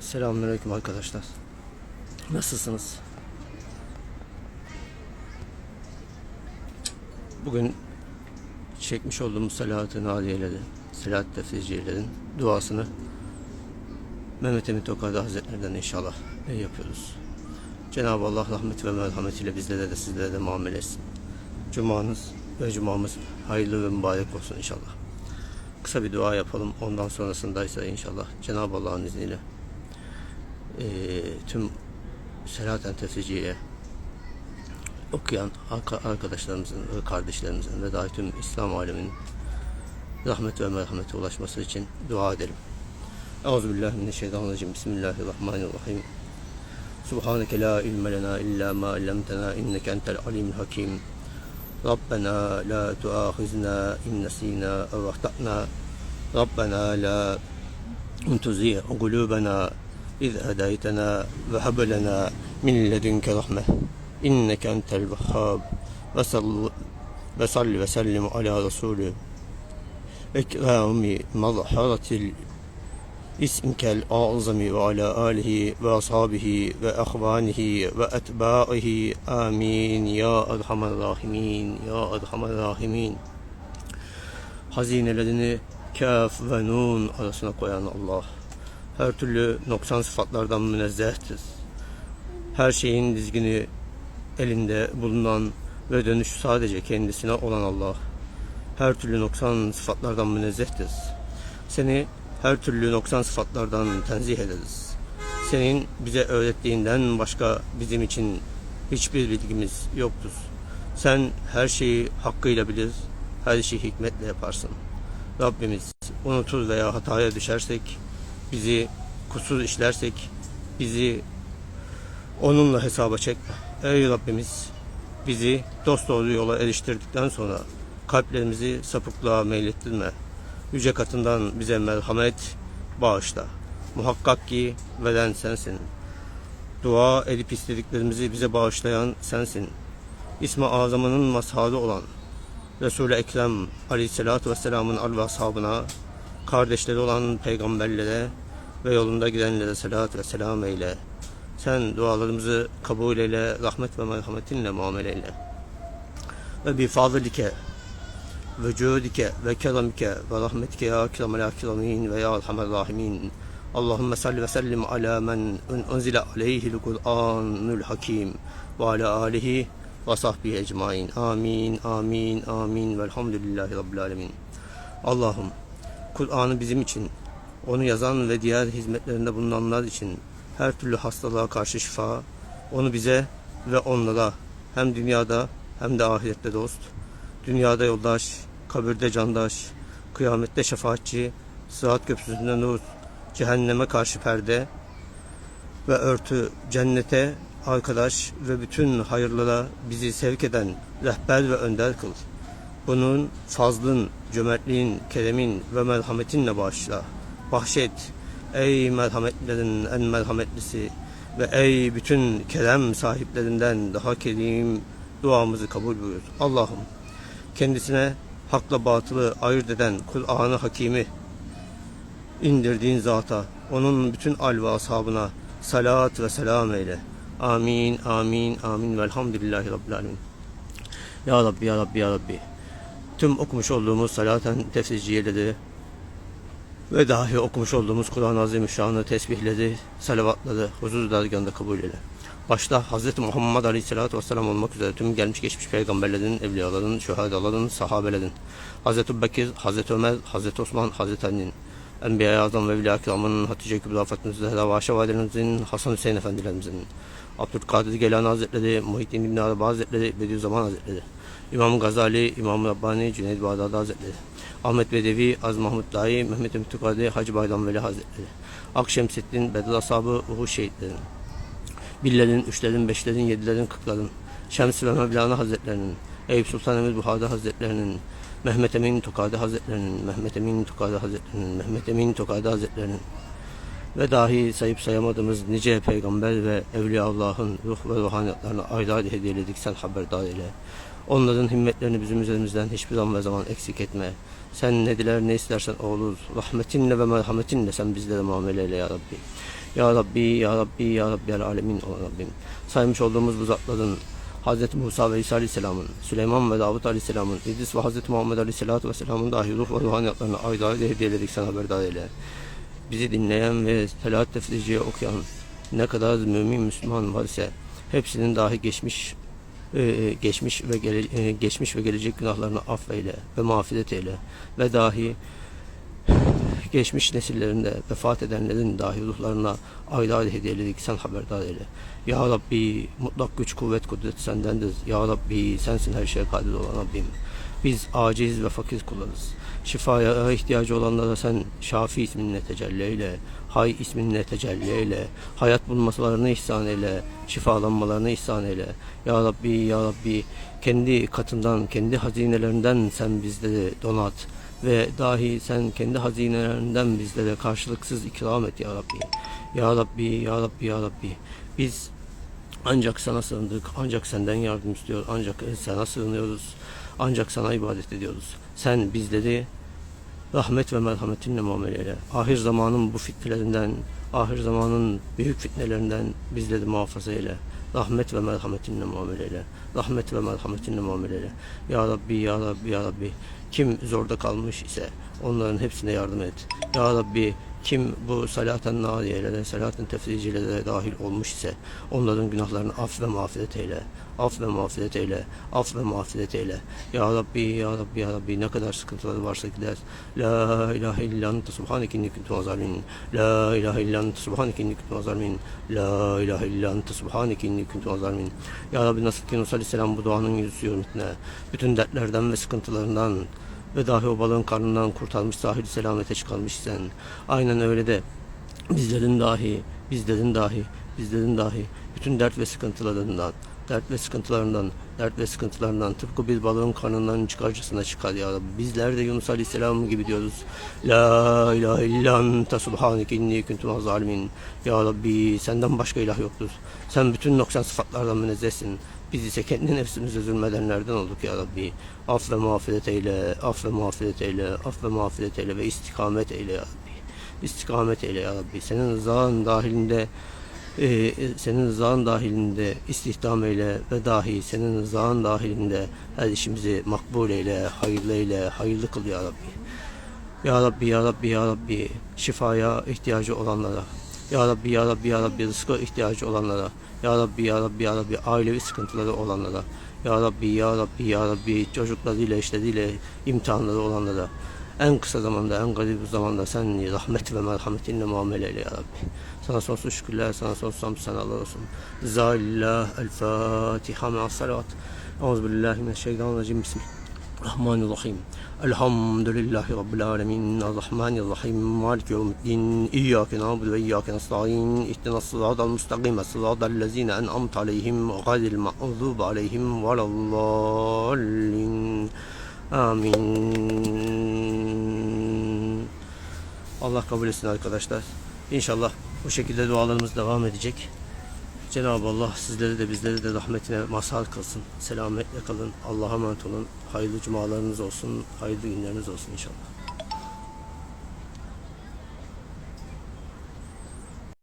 Selamünaleyküm arkadaşlar. Nasılsınız? Bugün çekmiş olduğumuz Selahat-ı Nadiye'lerin, Selahat Tefsircilerin duasını Mehmet Emin Tokardı Hazretlerinden inşallah yapıyoruz. Cenab-ı Allah rahmet ve merhametiyle bizlere de sizlere de muamele etsin. Cumanız ve cumamız hayırlı ve mübarek olsun inşallah. Kısa bir dua yapalım. Ondan sonrasında ise inşallah Cenab-ı Allah'ın izniyle e, tüm Selahattin Tefeci'ye okuyan arkadaşlarımızın ve kardeşlerimizin ve dahi tüm İslam aleminin rahmet ve merhamete ulaşması için dua edelim. Euzubillahimineşşeytanirracim. Bismillahirrahmanirrahim. Subhaneke la ilme lena illa ma illemtena inneke entel alimul hakim. Rabbena la tuahizna in nesina ev ahtana. Rabbena la tuzigh kulubena إذ هديتنا وهب لنا من لدنك رحمة إنك أنت الوهاب. وصل وسلم على رسول إكرام مظهرة اسمك الأعظم وعلى آله وأصحابه وأخوانه وأتباعه. آمين. يا أرحم الراحمين. يا أرحم الراحمين. Hazinelerini kaf ve nun arasına koyan Allah her türlü noksan sıfatlardan münezzehtir. Her şeyin dizgini elinde bulunan ve dönüş sadece kendisine olan Allah her türlü noksan sıfatlardan münezzehtir. Seni her türlü noksan sıfatlardan tenzih ederiz. Senin bize öğrettiğinden başka bizim için hiçbir bilgimiz yoktur. Sen her şeyi hakkıyla bilir, her şeyi hikmetle yaparsın. Rabbimiz unutur veya hataya düşersek, bizi kusur işlersek, bizi onunla hesaba çekme. Ey Rabbimiz bizi dost doğru yola eriştirdikten sonra kalplerimizi sapıklığa meylettirme. Yüce katından bize merhamet bağışla. Muhakkak ki veren sensin. Dua edip istediklerimizi bize bağışlayan sensin. İsmi azamının mazharı olan Resul-i Ekrem aleyhissalatü vesselamın al ve ashabına, kardeşleri olan peygamberlere ve yolunda gidenlere selat ve selam eyle. Sen dualarımızı kabul eyle, rahmet ve merhametinle muamele eyle. Ve bi fadlike ve cudike ve keramike ve rahmetike ya ekremel akramin ve ya erhamer rahimin. Allahümme salli ve sellim ala men unzile aleyhil Kur'anul hakim ve ala alihi ve sahbihi ecmain. Amin, amin, amin. Velhamdülillahi Rabbil alemin. Allah'ım Kur'an'ı bizim için, onu yazan ve diğer hizmetlerinde bulunanlar için her türlü hastalığa karşı şifa, onu bize ve onlara hem dünyada hem de ahirette dost, dünyada yoldaş, kabirde candaş, kıyamette şefaatçi, sırat köprüsünde nur, cehenneme karşı perde ve örtü, cennete arkadaş ve bütün hayırlara bizi sevk eden rehber ve önder kıl. Bunun fazlın, cömertliğin, keremin ve merhametinle bağışla. Bahşet, ey merhametlerin en merhametlisi ve ey bütün kerem sahiplerinden daha kerim duamızı kabul buyur. Allah'ım kendisine hakla batılı ayırt eden Kur'an-ı Hakimi indirdiğin zata, onun bütün al ve ashabına salat ve selam eyle. Amin, amin, amin. Velhamdülillahi Rabbil alemin. Ya Rabbi, Ya Rabbi, Ya Rabbi. Tüm okumuş olduğumuz salaten tefsirciyeleri ve dahi okumuş olduğumuz Kur'an-ı Azimüşşan'ı tesbihleri, salavatları huzur dergahında kabul eyle. Başta Hz. Muhammed Aleyhisselatü Vesselam olmak üzere tüm gelmiş geçmiş peygamberlerin, evliyaların, şühadaların, sahabelerin, Hz. Bekir, Hz. Ömer, Hz. Osman, Hz. Ali'nin, Enbiya-i Azam ve Evliya Kiram'ın, Hatice Kübra Fatma Zehra ve Aşa Valilerimizin, Hasan Hüseyin Efendilerimizin, Abdülkadir Gelani Hazretleri, Muhittin İbn Arabi Hazretleri, Bediüzzaman Hazretleri, İmam Gazali, İmam Rabbani, Cüneyd Bağdadi Hazretleri, Ahmet Bedevi, Az Mahmud Dahi, Mehmet Ümit Hacı Bayram Veli Hazretleri, Akşemseddin, Bedr Ashabı, Uhu Şehitlerin, Billerin, üçlerin, beşlerin, yedilerin, kırkların, Şems ve Mevlana Hazretlerinin, Eyüp Sultan Emir Buhari Hazretlerinin, Mehmet Emin Tokadi Hazretlerinin, Mehmet Emin Tokadi Hazretlerinin, Mehmet Emin Tokadi Hazretlerinin ve dahi sayıp sayamadığımız nice peygamber ve evliya Allah'ın ruh ve ruhaniyatlarına ayrı ayrı hediyeledik sen haberdar eyle. Onların himmetlerini bizim üzerimizden hiçbir zaman ve zaman eksik etme. Sen ne diler ne istersen olur. Rahmetinle ve merhametinle sen bizlere muamele eyle ya Rabbi. Ya Rabbi, Ya Rabbi, Ya Rabbi el alemin olan Rabbim. Saymış olduğumuz bu zatların Hz. Musa ve İsa Aleyhisselam'ın, Süleyman ve Davut Aleyhisselam'ın, İdris ve Hz. Muhammed Aleyhisselatü Vesselam'ın dahi ruh ve ruhaniyatlarını ayrı ayrı hediyeledik sana haberdar eyle. Bizi dinleyen ve Selahat Tefriciye okuyan ne kadar mümin Müslüman var ise hepsinin dahi geçmiş e, geçmiş ve gele, e, geçmiş ve gelecek günahlarını affeyle ve mağfiret eyle ve dahi geçmiş nesillerinde vefat edenlerin dahi ruhlarına ayrı ayrı hediyeledik sen haberdar eyle. Ya Rabbi mutlak güç kuvvet kudret sendendir. Ya Rabbi sensin her şeye kadir olan Rabbim. Biz aciz ve fakir kullarız. Şifaya ihtiyacı olanlara sen Şafi isminle tecelli eyle. Hay isminle tecelli eyle. Hayat bulmalarını ihsan eyle. Şifalanmalarını ihsan eyle. Ya Rabbi, Ya Rabbi kendi katından, kendi hazinelerinden sen bizleri donat ve dahi sen kendi hazinelerinden bizlere karşılıksız ikram et ya Rabbi. Ya Rabbi, Ya Rabbi, Ya Rabbi. Biz ancak sana sığındık, ancak senden yardım istiyor, ancak sana sığınıyoruz, ancak sana ibadet ediyoruz. Sen bizleri rahmet ve merhametinle muamele eyle. Ahir zamanın bu fitnelerinden, ahir zamanın büyük fitnelerinden bizleri muhafaza eyle. Rahmet ve merhametinle muamele eyle. Rahmet ve merhametinle muamele eyle. Ya Rabbi, Ya Rabbi, Ya Rabbi. Kim zorda kalmış ise onların hepsine yardım et. Ya Rabbi kim bu salaten nariyelere, salaten tefricilere dahil olmuş ise onların günahlarını af ve mağfiret eyle. Af ve mağfiret eyle. Af ve mağfiret eyle. Ya Rabbi, Ya Rabbi, Ya Rabbi ne kadar sıkıntıları varsa gider. La ilahe illa ente subhaneke inni kuntu zalimin. La ilahe illa ente subhaneke inni kuntu zalimin. La ilahe illa ente subhaneke inni kuntu zalimin. Ya Rabbi nasıl ki Musa Aleyhisselam bu duanın yüzü hürmetine bütün dertlerden ve sıkıntılarından ve dahi o balığın karnından kurtarmış sahil selamete çıkarmış sen. Aynen öyle de bizlerin dahi, bizlerin dahi, bizlerin dahi bütün dert ve sıkıntılarından, dert ve sıkıntılarından, dert ve sıkıntılarından tıpkı bir balığın karnından çıkarcasına çıkar ya Rabbi. Bizler de Yunus Aleyhisselam gibi diyoruz. La ilahe illa ente subhaneke inni kuntu zalimin. Ya Rabbi senden başka ilah yoktur. Sen bütün noksan sıfatlardan münezzehsin. Biz ise kendi nefsimize zulmedenlerden olduk ya Rabbi. Af ve mağfiret eyle, af ve mağfiret eyle, af ve mağfiret eyle ve istikamet eyle ya Rabbi. İstikamet eyle ya Rabbi. Senin rızan dahilinde e, senin rızan dahilinde istihdam eyle ve dahi senin rızan dahilinde her işimizi makbul eyle, hayırlı eyle, hayırlı kıl ya Rabbi. Ya Rabbi, Ya Rabbi, Ya Rabbi şifaya ihtiyacı olanlara, Ya Rabbi, Ya Rabbi, Ya Rabbi rızka ihtiyacı olanlara, Ya Rabbi, Ya Rabbi, Ya Rabbi ailevi sıkıntıları olanlara, Ya Rabbi, Ya Rabbi, Ya Rabbi çocuklarıyla, eşleriyle imtihanları olanlara, en kısa zamanda, en garip zamanda sen rahmet ve merhametinle muamele eyle ya Rabbi. Sana sonsuz şükürler, sana sonsuz hamd senalar olsun. Zalillah, El Fatiha, me'as salavat. Euzubillahimineşşeytanirracim. Bismillahirrahmanirrahim. Elhamdülillahi Rabbil alemin. Errahmanirrahim. Malik yevmiddin. İyyâke nâbudu ve iyyâke nesta'in. İhdinas sıratal müstakime. Sıratal lezîne en'amte aleyhim. Gayril mağzûbi aleyhim. Velezzâllin. Amin. Allah kabul etsin arkadaşlar. İnşallah bu şekilde dualarımız devam edecek. Cenab-ı Allah sizleri de bizleri de rahmetine mazhar kılsın. Selametle kalın. Allah'a emanet olun. Hayırlı cumalarınız olsun. Hayırlı günleriniz olsun inşallah.